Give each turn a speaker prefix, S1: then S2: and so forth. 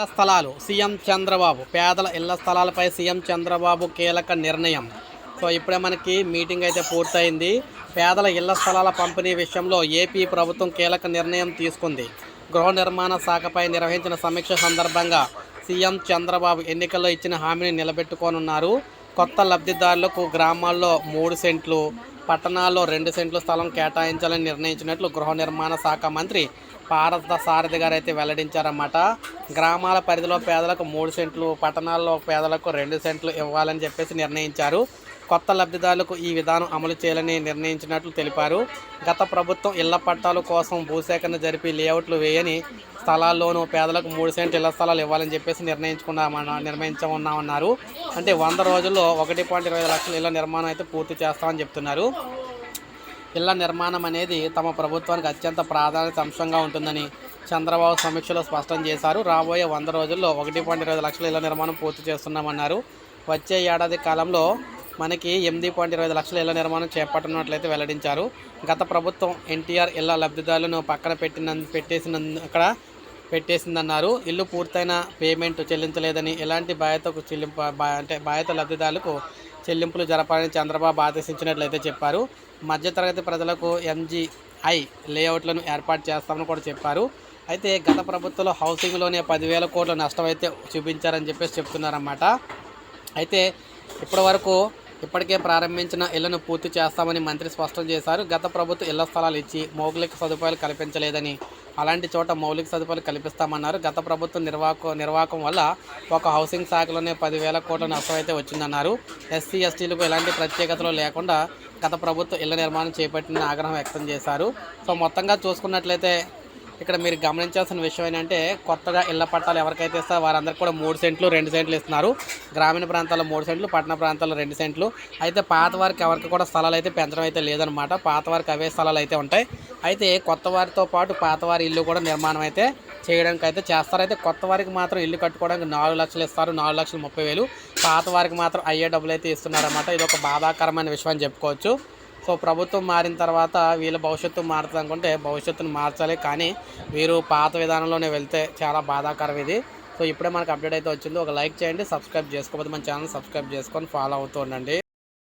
S1: ఇళ్ళ స్థలాలు. సీఎం చంద్రబాబు. పేదల ఇళ్ళ స్థలాలపై సీఎం చంద్రబాబు కీలక నిర్ణయం. సో ఇప్పుడే మనకి మీటింగ్ అయితే పూర్తయింది. పేదల ఇళ్ళ స్థలాల పంపిణీ విషయంలో ఏపీ ప్రభుత్వం కీలక నిర్ణయం తీసుకుంది. గృహ నిర్మాణ శాఖపై నిర్వహించిన సమీక్ష సందర్భంగా సీఎం చంద్రబాబు ఎన్నికల్లో ఇచ్చిన హామీని నిలబెట్టుకోనున్నారు. కొత్త లబ్ధిదారులకు గ్రామాల్లో మూడు సెంట్లు పట్టణాల్లో రెండు సెంట్లు స్థలం కేటాయించాలని నిర్ణయించినట్లు గృహ నిర్మాణ శాఖ మంత్రి పారద సారథి గారు అయితే వెల్లడించారన్నమాట. గ్రామాల పరిధిలో పేదలకు మూడు సెంట్లు పట్టణాల్లో పేదలకు రెండు సెంట్లు ఇవ్వాలని చెప్పేసి నిర్ణయించారు. కొత్త లబ్ధిదారులకు ఈ విధానం అమలు చేయాలని నిర్ణయించినట్లు తెలిపారు. గత ప్రభుత్వం ఇళ్ళ పట్టాల కోసం భూసేకరణ జరిపి లేఅవుట్లు వేయని స్థలాల్లోనూ పేదలకు మూడు సెంట్లు ఇళ్ళ స్థలాలు ఇవ్వాలని చెప్పేసి నిర్ణయించుకున్నామన్న నిర్ణయించమన్నామన్నారు. అంటే వంద రోజుల్లో ఒకటి పాయింట్ ఇరవై లక్షల ఇళ్ళ నిర్మాణం అయితే పూర్తి చేస్తామని చెప్తున్నారు. ఇళ్ళ నిర్మాణం అనేది తమ ప్రభుత్వానికి అత్యంత ప్రాధాన్యత అంశంగా ఉంటుందని చంద్రబాబు సమీక్షలో స్పష్టం చేశారు. రాబోయే వంద రోజుల్లో ఒకటి పాయింట్ ఇరవై లక్షల ఇళ్ళ నిర్మాణం పూర్తి చేస్తున్నామన్నారు. వచ్చే ఏడాది కాలంలో మనకి ఎనిమిది పాయింట్ ఇరవై లక్షల ఇళ్ళ నిర్మాణం చేపట్టనున్నట్లయితే వెల్లడించారు. గత ప్రభుత్వం ఎన్టీఆర్ ఇళ్ళ లబ్ధిదారులను పక్కన పెట్టిన పెట్టేసిన అక్కడ పెట్టేసిందన్నారు. ఇల్లు పూర్తయిన పేమెంట్ చెల్లించలేదని ఎలాంటి బాధ్యతకు చెల్లింపు బా- అంటే బాధ్యత లబ్ధిదారులకు చెల్లింపులు జరపాలని చంద్రబాబు ఆదేశించినట్లయితే చెప్పారు. మధ్యతరగతి ప్రజలకు ఎంజీఐ లేఅవుట్లను ఏర్పాటు చేస్తామని కూడా చెప్పారు. అయితే గత ప్రభుత్వంలో హౌసింగ్లోనే పదివేల కోట్ల నష్టం అయితే చూపించారని చెప్పేసి చెప్తున్నారన్నమాట. అయితే ఇప్పటి వరకు ఇప్పటికే ప్రారంభించిన ఇళ్ళను పూర్తి చేస్తామని మంత్రి స్పష్టం చేశారు. గత ప్రభుత్వం ఇళ్ళ స్థలాలు ఇచ్చి మౌలిక సదుపాయాలు కల్పించలేదని అలాంటి చోట మౌలిక సదుపాయాలు కల్పిస్తామన్నారు. గత ప్రభుత్వం నిర్వాహక నిర్వాహకం వల్ల ఒక హౌసింగ్ శాఖలోనే పదివేల కోట్ల నష్టం అయితే వచ్చిందన్నారు. ఎస్సీ ఎస్టీలకు ఎలాంటి ప్రత్యేకతలు లేకుండా గత ప్రభుత్వం ఇళ్ళ నిర్మాణం చేపట్టిన ఆగ్రహం వ్యక్తం చేశారు. సో మొత్తంగా చూసుకున్నట్లయితే ఇక్కడ మీరు గమనించాల్సిన విషయం ఏంటంటే కొత్తగా ఇళ్ళ పట్టాలు ఎవరికైతే ఇస్తారో వారందరికీ కూడా మూడు సెంట్లు రెండు సెంట్లు ఇస్తున్నారు. గ్రామీణ ప్రాంతాల్లో మూడు సెంట్లు పట్టణ ప్రాంతాల్లో రెండు సెంట్లు. అయితే పాత వారికి ఎవరికి కూడా స్థలాలు అయితే పెంచడం అయితే లేదనమాట పాత వారికి అవే స్థలాలు అయితే ఉంటాయి. అయితే కొత్త వారితో పాటు పాతవారి ఇల్లు కూడా నిర్మాణం అయితే చేయడానికి అయితే చేస్తారు. అయితే కొత్త వారికి మాత్రం ఇల్లు కట్టుకోవడానికి నాలుగు లక్షలు ఇస్తారు. నాలుగు లక్షలు ముప్పై వేలు. పాత వారికి మాత్రం అయ్యే డబ్బులు అయితే ఇస్తున్నారన్నమాట. ఇది ఒక బాధాకరమైన విషయం అని చెప్పుకోవచ్చు. సో ప్రభుత్వం మారిన తర్వాత వీళ్ళ భవిష్యత్తు మారుతుంది అనుకుంటే భవిష్యత్తును మార్చాలి. కానీ వీరు పాత విధానంలోనే వెళ్తే చాలా బాధాకరం ఇది. సో ఇప్పుడే మనకు అప్డేట్ అయితే వచ్చింది. ఒక లైక్ చేయండి. సబ్స్క్రైబ్ చేసుకోకపోతే మన ఛానల్ సబ్స్క్రైబ్ చేసుకొని ఫాలో అవుతూ ఉండండి.